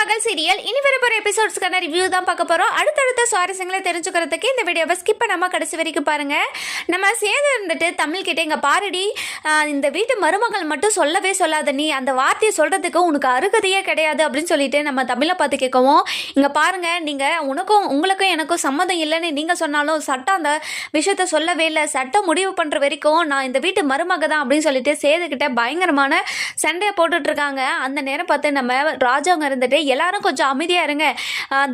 மகள் சீரியல் இனி வரப்போற எபிசோட்ஸ்க்கான ரிவ்யூ தான் பார்க்க போறோம். அடுத்தடுத்த சுவாரஸ்யங்களை தெரிஞ்சுக்கிறதுக்கு இந்த வீடியோவை ஸ்கிப் பண்ணாம கடைசி வரைக்கும் பாருங்க. நம்ம சேது இருந்துட்டு தமிழ் கிட்ட இங்கே பாரடி. இந்த வீட்டு மருமகள் மட்டும் சொல்லவே சொல்லாத நீ அந்த வார்த்தையை சொல்றதுக்கு உனக்கு அருகதையே கிடையாது அப்படின்னு சொல்லிட்டு நம்ம தமிழை பார்த்து கேட்கவும். இங்க பாருங்க நீங்க உனக்கும் உங்களுக்கும் எனக்கும் சம்மந்தம் இல்லைன்னு நீங்க சொன்னாலும் சட்டம் அந்த விஷயத்த சொல்லவே இல்லை. சட்டம் முடிவு பண்ற வரைக்கும் நான் இந்த வீட்டு மருமக தான் அப்படின்னு சொல்லிட்டு சேதுக்கிட்ட பயங்கரமான சண்டையை போட்டுட்டு இருக்காங்க அந்த நேரம் பார்த்து நம்ம ராஜாங்க இருந்துட்டு எல்லாரும் கொஞ்சம் அமைதியாக இருங்க.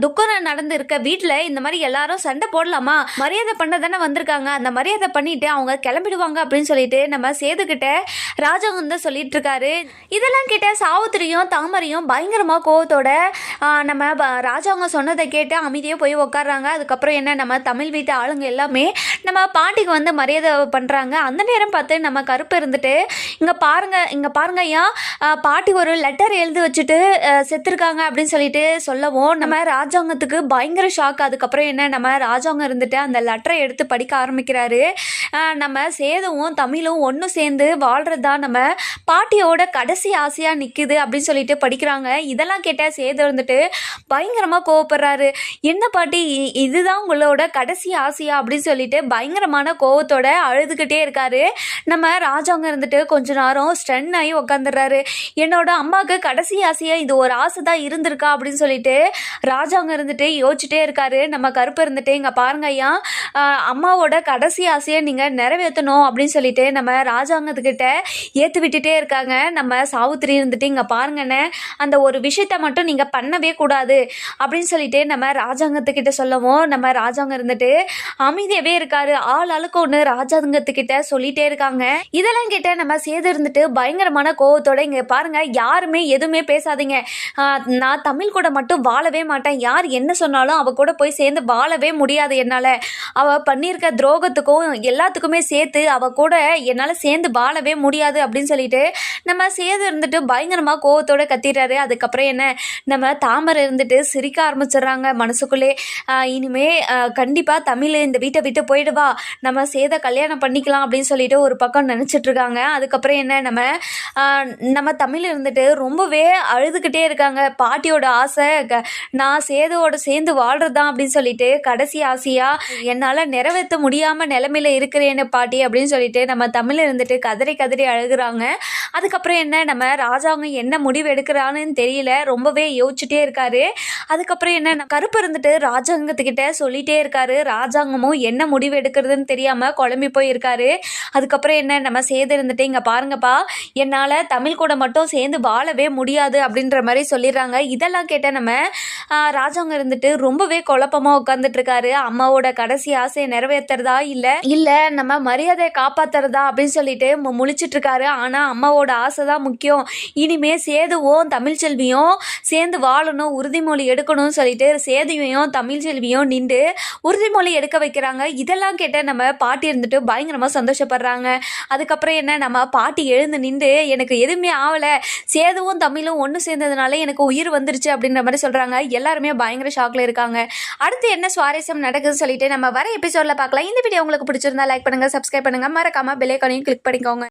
துக்கம் நடந்துருக்க வீட்டில் இந்த மாதிரி எல்லாரும் சண்டை போடலாமா? மரியாதை பண்ண தானே வந்திருக்காங்க. அந்த மரியாதை பண்ணிட்டு அவங்க கிளம்பிடுவாங்க அப்படின்னு சொல்லிட்டு நம்ம சேதுக்கிட்ட ராஜா வந்து சொல்லிட்டு இருக்காரு இதெல்லாம் கேட்ட சாவுத்திரியும் தாமரையும் பயங்கரமா கோவத்தோட நம்ம ப- ராஜாங்க சொன்னதை கேட்டு அமைதியாக போய் உட்காடுறாங்க அதுக்கப்புறம் என்ன நம்ம தமிழ் வீட்டு ஆளுங்க எல்லாமே நம்ம பாட்டிக்கு வந்து மரியாதை பண்ணுறாங்க அந்த நேரம் பார்த்து நம்ம கருப்பு இருந்துட்டு இங்கே பாருங்க இங்கே பாருங்க ஐயா. பாட்டி ஒரு லெட்டர் எழுதி வச்சுட்டு செத்துருக்காங்க அப்படின்னு சொல்லிட்டு சொல்லவும் நம்ம ராஜாங்கத்துக்கு பயங்கர ஷாக் அதுக்கப்புறம் என்ன நம்ம ராஜாங்கம் இருந்துட்டு அந்த லெட்டரை எடுத்து படிக்க ஆரம்பிக்கிறாரு. நம்ம சேதுவும் தமிழும் ஒன்று சேர்ந்து வாழ்றது தான் நம்ம பாட்டியோட கடைசி ஆசையாக நிற்குது அப்படின்னு சொல்லிட்டு படிக்கிறாங்க. இதெல்லாம் கேட்டால் சேது இருந்துட்டு பயங்கரமாக கோவப்படுறாரு. என்ன பாட்டி இ- இதுதான் உங்களோட கடைசி ஆசையா அப்படின்னு சொல்லிட்டு பயங்கரமான கோவத்தோட அழுதுகிட்டே இருக்காரு. நம்ம ராஜாங்க இருந்துட்டு கொஞ்ச நேரம் ஸ்ட்ரென் ஆகி உக்காந்துடுறாரு. என்னோட அம்மாவுக்கு கடைசி ஆசையாக இது ஒரு ஆசை தான் இருந்திருக்கா அப்படின்னு சொல்லிட்டு ராஜாங்க இருந்துட்டு யோசிச்சுட்டே இருக்காரு. நம்ம கருப்பு இருந்துட்டு இங்கே பாருங்க ஐயா அம்மாவோட கடைசி ஆசையை நீங்கள் நிறைவேற்றணும் அப்படின்னு சொல்லிட்டு நம்ம ராஜாங்கத்துக்கிட்ட ஏற்று விட்டுட்டே இருக்காங்க. நம்ம சாவுத்திரி இருந்துட்டு இங்கே பாருங்கண்ணே அந்த ஒரு விஷயத்த மட்டும் நீங்கள் பண்ணவே கூடாது. அப்படின்னு சொல்லிட்டு நம்ம ராஜாங்கத்துக்கிட்ட சொல்லவும் நம்ம ராஜாங்க இருந்துட்டு அமைதியாகவே இருக்காரு. ஆள் ஆளுக்கு ஒன்று ராஜாங்கத்துக்கிட்ட சொல்லிட்டே இருக்காங்க. இதெல்லாம் கிட்ட நம்ம சேது இருந்துட்டு பயங்கரமான கோவத்தோட இங்கே பாருங்க யாருமே எதுவுமே பேசாதீங்க. நான் தமிழ் கூட மட்டும் வாழவே மாட்டேன். யார் என்ன சொன்னாலும் அவ கூட போய் சேர்ந்து வாழவே முடியாது என்னால். அவ பண்ணியிருக்க துரோகத்துக்கும் எல்லாத்துக்குமே சேர்த்து அவ கூட என்னால் சேர்ந்து வாழவே முடியாது. அப்படின்னு சொல்லிட்டு நம்ம சேது இருந்துட்டு பயங்கரமாக கோவத்தோடு கத்திடுறாரு. அதுக்கப்புறம் என்ன? நம்ம தாமரை இருந்துட்டு சிரிக்க ஆரம்பிச்சிடுறாங்க மனசுக்குள்ளே. இனிமே கண்டிப்பாக தமிழ் இந்த வீட்டை விட்டு போயிடுவா நம்ம சேதை கல்யாணம் பண்ணிக்கலாம் அப்படின்னு சொல்லிட்டு ஒரு பக்கம் நினச்சிட்டு இருக்காங்க. அதுக்கப்புறம் என்ன? நம்ம நம்ம தமிழ் இருந்துட்டு ரொம்பவே அழுதுகிட்டே இருக்காங்க. பாட்டியோட ஆசை க- நான் சேதுவோட சேர்ந்து வாழ்றதுதான் அப்படின்னு சொல்லிட்டு கடைசி ஆசையாக என்னால் நிறைவேற்ற முடியாமல் நிலமையில இருக்கிறேன்னு பாட்டி அப்படின்னு சொல்லிட்டு நம்ம தமிழ் இருந்துட்டு கதறி கதறி அழுகுறாங்க. அதுக்கப்புறம் என்ன நம்ம ராஜாங்க என்ன முடிவு எடுக்கிறான்னு தெரியல ரொம்பவே யோசிச்சுட்டே இருக்காரு. அதுக்கப்புறம் என்ன கருப்பு இருந்துட்டு ராஜாங்கத்துக்கிட்ட சொல்லிட்டே இருக்காரு. ராஜாங்கமும் என்ன முடிவு எடுக்கிறதுன்னு தெரியாம குழம்பி போயிருக்காரு. அதுக்கப்புறம் என்ன நம்ம சேது இருந்துட்டு இங்க பாருங்கப்பா என்னால தமிழ் கூட மட்டும் சேர்ந்து வாழவே முடியாது அப்படின்ற மாதிரி சொல்லிடுறாங்க. இதெல்லாம் கேட்ட நம்ம ராஜாங்க இருந்துட்டு ரொம்பவே குழப்பமா உட்காந்துட்ருக்காரு அம்மாவோட கடைசி ஆசையை நிறைவேற்றுறதா இல்ல இல்ல நம்ம மரியாதையை காப்பாத்துறதா அப்படின்னு சொல்லிட்டு மு- முழிச்சிட்டு இருக்காரு. ஆனா அம்மாவோட ஆசை தான் முக்கியம். இனிமே சேதுவும் தமிழ்ச்செல்வியும் சேர்ந்து வாழணும் உறுதிமொழி எடுக்கணும்னு சொல்லிட்டு சேதுவையும் தமிழ்ச்செல்வியும் நின்று உறுதிமொழி எடுக்க வைக்கிறாங்க. இதெல்லாம் கேட்ட நம்ம பாட்டி இருந்துட்டு பயங்கரமாக சந்தோஷப்படுறாங்க. அதுக்கப்புறம் என்ன நம்ம பாட்டி எழுந்து நின்று எனக்கு எதுவுமே ஆகலை சேதுவும் தமிழும் ஒன்று சேர்ந்ததுனால எனக்கு உயிர் வந்துருச்சு அப்படின்ற மாதிரி சொல்கிறாங்க எல்லாருமே பயங்கர ஷாக்ல இருக்காங்க. அடுத்து என்ன சுவாரஸ்யம் நடக்குதுன்னு சொல்லிட்டு நம்ம வர எபிசோடில் பார்க்கலாம். இந்த வீடியோ உங்களுக்கு பிடிச்சிருந்தா லைக் பண்ணுங்கள் சப்ஸ்கிரைப் பண்ணுங்கள் மறக்காமல் பெல் ஐக்கானையும் கிளிக் பண்ணிக்கோங்க.